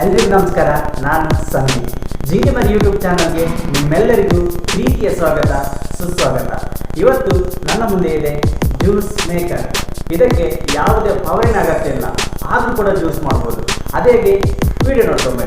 ಎಲ್ರಿಗೂ ನಮಸ್ಕಾರ. ನಾನು ಸಂಧಿ ಜಿಂಕೆ ಮರಿ ಯೂಟ್ಯೂಬ್ ಚಾನಲ್ಗೆ ನಿಮ್ಮೆಲ್ಲರಿಗೂ ಪ್ರೀತಿಯ ಸ್ವಾಗತ, ಸುಸ್ವಾಗತ. ಇವತ್ತು ನನ್ನ ಮುಂದೆ ಇದೆ ಜ್ಯೂಸ್ ಮೇಕರ್. ಇದಕ್ಕೆ ಯಾವುದೇ ಪವರ್ ಅಗತ್ಯ ಇಲ್ಲ. ಆದರೂ ಕೂಡ ಜ್ಯೂಸ್ ಮಾಡ್ಬೋದು. ಅದೇ ವಿಡಿಯೋ ನೋಡ್ಕೊಂಡು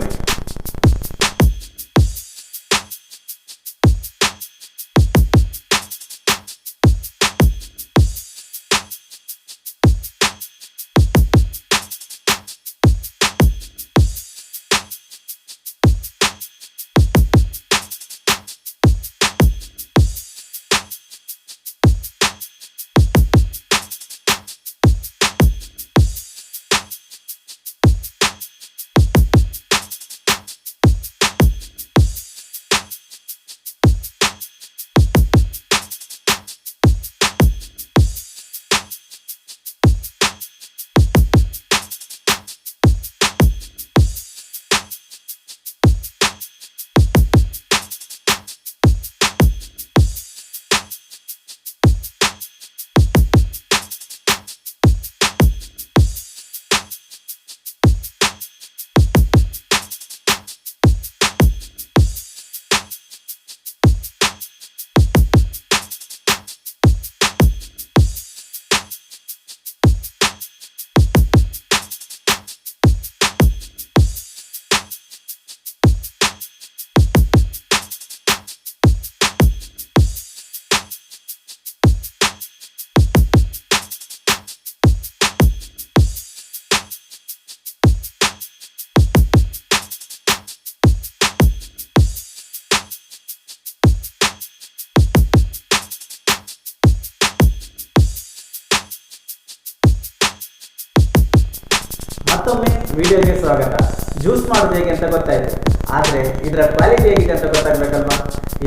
ಮತ್ತೊಮ್ಮೆ ವಿಡಿಯೋಗೆ ಸ್ವಾಗತ. ಜ್ಯೂಸ್ ಮಾಡೋದು ಹೇಗೆ ಅಂತ ಗೊತ್ತಾಯ್ತು ಆದರೆ ಇದರ ಕ್ವಾಲಿಟಿ ಹೇಗಿದೆ ಅಂತ ಗೊತ್ತಾಗಬೇಕಲ್ವಾ?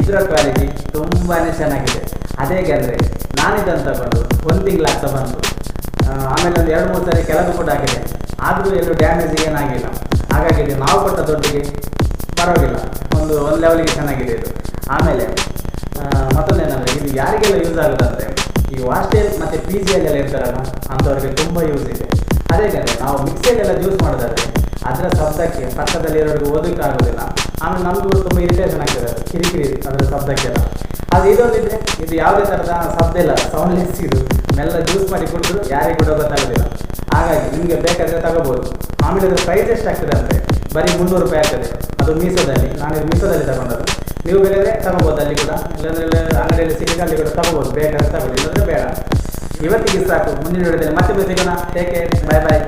ಇದರ ಕ್ವಾಲಿಟಿ ತುಂಬಾ ಚೆನ್ನಾಗಿದೆ. ಅದೇಗೆ ಅಂದರೆ, ನಾನಿದನ್ನು ಬಂದು ಒಂದು ತಿಂಗಳಾಗ್ತಾ ಬಂತು. ಬಂದು ಆಮೇಲೆ ಒಂದು ಎರಡು ಮೂರು ಸಾರಿ ಕೆಳಗೂ ಕೂಡ ಆಗಿದೆ ಆದರೂ ಎಲ್ಲೂ ಡ್ಯಾಮೇಜ್ ಏನಾಗಿಲ್ಲ. ಹಾಗಾಗಿ ಇದು ನಾವು ಕೊಟ್ಟ ದೊಡ್ಡಿಗೆ ಪರವಾಗಿಲ್ಲ. ಒಂದು ಒಂದು ಲೆವೆಲ್ಗೆ ಚೆನ್ನಾಗಿದೆ ಇದು. ಆಮೇಲೆ ಮತ್ತೊಂದೇನಂದರೆ, ಇದು ಯಾರಿಗೆಲ್ಲ ಯೂಸ್ ಆಗೋದಂದರೆ, ಈ ಹಾಸ್ಟೆಲ್ ಮತ್ತು ಪಿ ಜಿಯಲ್ಲೆಲ್ಲ ಇರ್ತಾರಲ್ಲ, ಅಂಥವ್ರಿಗೆ ತುಂಬ ಯೂಸ್ ಇದೆ. ಅದೇಕಂದ್ರೆ ನಾವು ಮಿಕ್ಸಿಯಲ್ಲೆಲ್ಲ ಜ್ಯೂಸ್ ಮಾಡೋದಾದ್ರೆ ಅದರ ಶಬ್ದಕ್ಕೆ ಪಕ್ಕದಲ್ಲಿರೋರಿಗೆ ಓದಕ್ಕೆ ಆಗೋದಿಲ್ಲ. ಆಮೇಲೆ ನಮಗೂ ತುಂಬ ಇರಿಟೇಷನ್ ಆಗ್ತದೆ. ಅದು ಕಿರಿಕಿರಿ ಅದರ ಶಬ್ದಕ್ಕೆಲ್ಲ. ಅದು ಇದೊಂದಿದ್ರೆ ಇದು ಯಾವುದೇ ಥರದ ಶಬ್ದ ಇಲ್ಲ. ಸೌಂಡ್ಲೆಸ್ ಇದು. ಮೆಲ್ಲ ಜ್ಯೂಸ್ ಮಾಡಿ ಕುಡಿದ್ರು ಯಾರಿಗೂ ಕೂಡ ಗೊತ್ತಾಗೋದಿಲ್ಲ. ಹಾಗಾಗಿ ನಿಮಗೆ ಬೇಕಾದರೆ ತಗೋಬೋದು. ಆಮೇಲೆ ಅದ್ರ ಪ್ರೈಸ್ ಎಷ್ಟಾಗ್ತದೆ ಅಂದರೆ ಬರೀ ಮುನ್ನೂರು ರೂಪಾಯಿ ಆಗ್ತದೆ. ಅದು ಮೀಸೋದಲ್ಲಿ. ನಾನು ಮೀಸೋದಲ್ಲಿ ತಗೊಂಡದ್ದು. ನೀವು ಬೇರೆ ತಗೋಬೋದು ಅಲ್ಲಿ ಕೂಡ. ಇಲ್ಲಾಂದ್ರೆ ಅಂಗಡಿಯಲ್ಲಿ ಅಲ್ಲಿ ಕೂಡ ತಗೋಬೋದು. ಬೇಕಾದ್ರೆ ತಗೊಳ್ಳಿ ಇಲ್ಲಾಂದ್ರೆ ಬೇಡ. ಇವತ್ತಿಗೆ ಸಾಕು. ಮುಂದಿನ ವಿಡಿಯೋದಲ್ಲಿ ಮತ್ತೆ ಸಿಗೋಣ ಟೇಕ್ ಕೇರ್ ಬಾಯ್ ಬಾಯ್